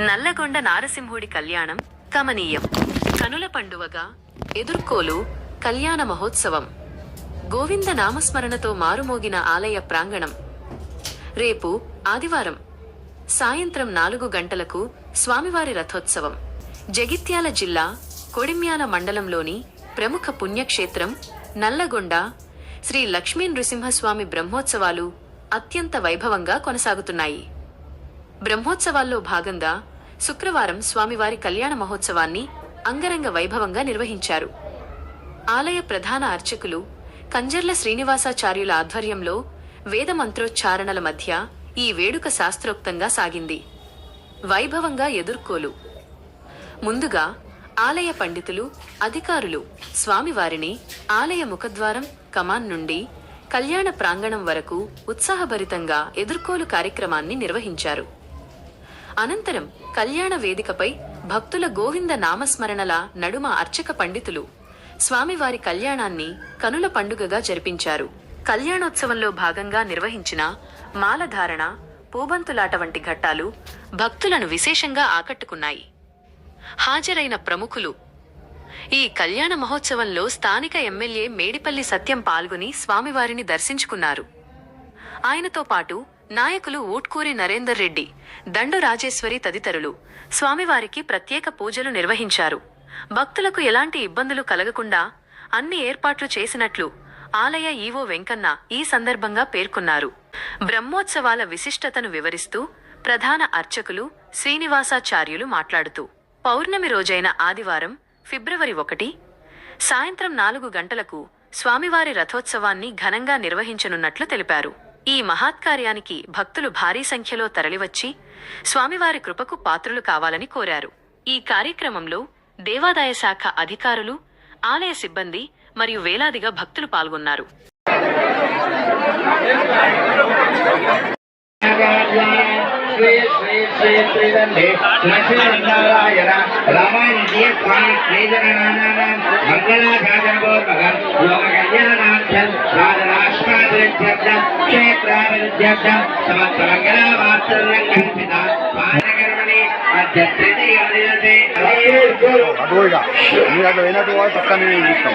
నల్లగొండ నారసింహుడి కళ్యాణం కమనీయం కనుల పండువగా ఎదుర్కోలు కళ్యాణ మహోత్సవం. గోవింద నామస్మరణతో మారుమోగిన ఆలయ ప్రాంగణం. రేపు ఆదివారం సాయంత్రం నాలుగు గంటలకు స్వామివారి రథోత్సవం. జగిత్యాల జిల్లా కొడిమ్యాల మండలంలోని ప్రముఖ పుణ్యక్షేత్రం నల్లగొండ శ్రీ లక్ష్మీ నృసింహస్వామి బ్రహ్మోత్సవాలు అత్యంత వైభవంగా కొనసాగుతున్నాయి. బ్రహ్మోత్సవాల్లో భాగంగా శుక్రవారం స్వామివారి కళ్యాణ మహోత్సవాన్ని అంగరంగ వైభవంగా నిర్వహించారు. ఆలయ ప్రధాన అర్చకులు కంజర్ల శ్రీనివాసాచార్యుల ఆధ్వర్యంలో వేద మంత్రోచ్చారణల మధ్య ఈ వేడుక శాస్త్రోక్తంగా సాగింది. వైభవంగా ఎదుర్కోలు. ముందుగా ఆలయ పండితులు అధికారులు స్వామివారిని ఆలయ ముఖద్వారం కమాన్ నుండి కళ్యాణ ప్రాంగణం వరకు ఉత్సాహభరితంగా ఎదుర్కోలు కార్యక్రమాన్ని నిర్వహించారు. అనంతరం కళ్యాణ వేదికపై భక్తుల గోవింద నామస్మరణల నడుమ అర్చక పండితులు స్వామివారి కళ్యాణాన్ని కనుల పండుగగా జరిపించారు. కళ్యాణోత్సవంలో భాగంగా నిర్వహించిన మాలధారణ పూబంతులాట వంటి ఘట్టాలు భక్తులను విశేషంగా ఆకట్టుకున్నాయి. హాజరైన ప్రముఖులు. ఈ కళ్యాణ మహోత్సవంలో స్థానిక ఎమ్మెల్యే మేడిపల్లి సత్యం పాల్గొని స్వామివారిని దర్శించుకున్నారు. ఆయనతో పాటు నాయకులు ఊట్కూరి నరేందర్ రెడ్డి దండు రాజేశ్వరి తదితరులు స్వామివారికి ప్రత్యేక పూజలు నిర్వహించారు. భక్తులకు ఎలాంటి ఇబ్బందులు కలగకుండా అన్ని ఏర్పాట్లు చేసినట్లు ఆలయ ఈవో వెంకన్న ఈ సందర్భంగా పేర్కొన్నారు. బ్రహ్మోత్సవాల విశిష్టతను వివరిస్తూ ప్రధాన అర్చకులు శ్రీనివాసాచార్యులు మాట్లాడుతూ పౌర్ణమి రోజైన ఆదివారం ఫిబ్రవరి ఒకటి సాయంత్రం నాలుగు గంటలకు స్వామివారి రథోత్సవాన్ని ఘనంగా నిర్వహించనున్నట్లు తెలిపారు. ఈ మహాత్కార్యానికి భక్తులు భారీ సంఖ్యలో తరలివచ్చి స్వామివారి కృపకు పాత్రులు కావాలని కోరారు. ఈ కార్యక్రమంలో దేవాదాయ శాఖ అధికారులు ఆలయ సిబ్బంది మరియు వేలాదిగా భక్తులు పాల్గొన్నారు. శ్రీదండే లక్ష్మీనారాయణ రామానుజీ స్వామి శ్రీజగన్నాథం మంగళాశాసనపూర్వకం లోక కళ్యాణార్థం రాజరాష్ట్రాభివృద్ధ్యర్థం క్షేత్రాభివృద్ధ్యర్థం సమస్త మంగళమాత్సర్యం కల్పిత పాదకర్మణి మధ్య తృతీయ దివసే అడుగుగా మీరు అట్లా అయినట్టు కూడా పక్కన మేము ఇస్తాం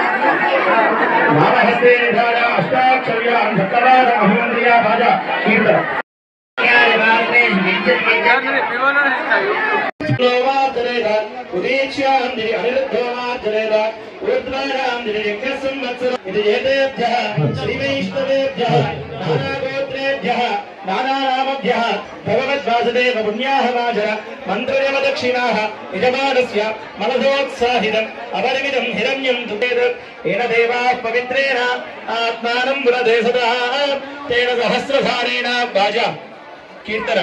భావహస్తే నిధాన అష్టాక్షర్యాం సకలాద కీర్తన. ఇది ఏతేభ్య శ్రీ నానాగోత్రేభ్య నానానామభ్య భగవద్వాసుదేవ పుణ్యాహ వాచర మంత్రయమ దక్షిణాః యజమానస్య మనసోత్సాహితం అపరిమితం హిరణ్యం తువేద ఏన దేవాః పవిత్రేణ ఆత్మానం పురదే సదా తేన సహస్రధారేణ వాజ కీర్తన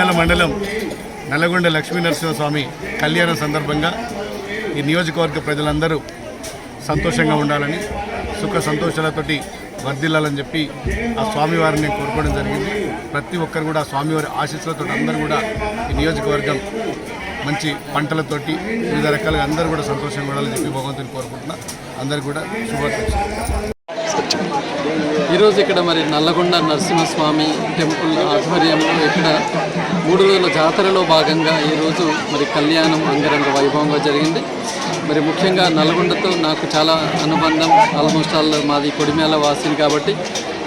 నంద్యాల మండలం నల్లగొండ లక్ష్మీ నరసింహస్వామి కళ్యాణం సందర్భంగా ఈ నియోజకవర్గ ప్రజలందరూ సంతోషంగా ఉండాలని సుఖ సంతోషాలతోటి వర్ధిల్లాలని చెప్పి ఆ స్వామివారిని నేను కోరుకోవడం జరిగింది. ప్రతి ఒక్కరు కూడా స్వామివారి ఆశీస్సులతో అందరూ కూడా ఈ నియోజకవర్గం మంచి పంటలతోటి వివిధ రకాలుగా అందరూ కూడా సంతోషంగా ఉండాలని చెప్పి భగవంతుని కోరుకుంటున్నా. అందరూ కూడా శుభాకాంక్షలు. ఈరోజు ఇక్కడ మరి నల్లగొండ నరసింహస్వామి టెంపుల్ ఆధ్వర్యంలో ఇక్కడ మూడు రోజుల జాతరలో భాగంగా ఈరోజు మరి కళ్యాణం అంగరంగ వైభవంగా జరిగింది. మరి ముఖ్యంగా నల్గొండతో నాకు చాలా అనుబంధం. ఆల్మోస్ట్ ఆల్ మాది కొడిమేల వాసిని కాబట్టి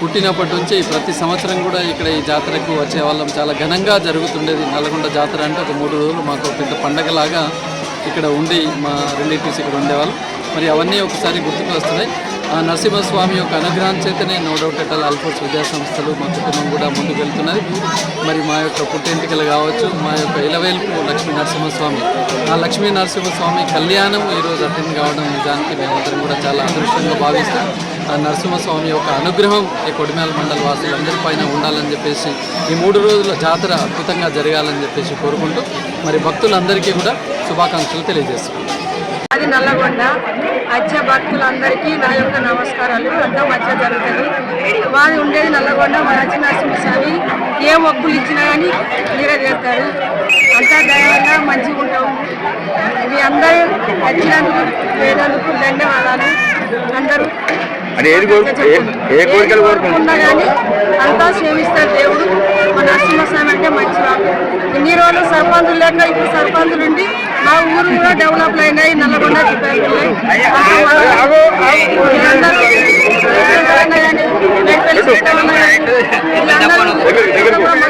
పుట్టినప్పటి నుంచి ప్రతి సంవత్సరం కూడా ఇక్కడ ఈ జాతరకు వచ్చే వాళ్ళం చాలా ఘనంగా జరుగుతుండేది నల్గొండ జాతర అంటే ఒక మూడు రోజులు మాకు ఒక పెద్ద పండగలాగా ఇక్కడ ఉండి మా రిలేటివ్స్ ఇక్కడ ఉండేవాళ్ళు. మరి అవన్నీ ఒకసారి గుర్తుకు వస్తున్నాయి. నరసింహస్వామి యొక్క అనుగ్రహం చేతనే నో డౌట్ ఎటల్ అల్ఫోర్స్ విద్యా సంస్థలు మా కుటుంబం కూడా ముందుకు వెళ్తున్నది. మరి మా యొక్క పుట్టెంటికలు కావచ్చు మా యొక్క ఇలవేల్పు లక్ష్మీ నరసింహస్వామి. ఆ లక్ష్మీ నరసింహస్వామి కళ్యాణం ఈరోజు అటెండ్ కావడం నిజానికి మేమందరం కూడా చాలా అదృష్టంగా భావిస్తాం. ఆ నరసింహస్వామి యొక్క అనుగ్రహం ఈ కొడిమేల మండల వాసులందరి పైన ఉండాలని చెప్పేసి ఈ మూడు రోజుల జాతర అద్భుతంగా జరగాలని చెప్పేసి కోరుకుంటూ మరి భక్తులందరికీ కూడా శుభాకాంక్షలు తెలియజేస్తున్నాం. అది నల్లగొండ. వచ్చే భక్తులందరికీ నా యొక్క నమస్కారాలు. అంతా మంచిగా జరుగుతుంది. మాది ఉండేది నల్లగొండ. మా రచన నరసింహస్వామి ఏ మొక్కులు ఇచ్చినా కానీ నెరవేరుతారు అంతా దైవంగా మంచిగా ఉంటాం. మీ అందరూ వచ్చినందుకు వేదందుకు ధన్యవాదాలు. అందరూ కోరుకున్నా కానీ అంతా సేవిస్తారు దేవుడు. మా నరసింహస్వామి అంటే మంచివాడు. ఇన్ని రోజులు సర్పంచులు లేక ఇప్పుడు సర్పంచులు ఉండి ఊరు కూడా డెవలప్ అయినాయి నల్లగొండ డిపెండ్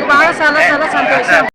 బాగా చాలా చాలా సంతోషం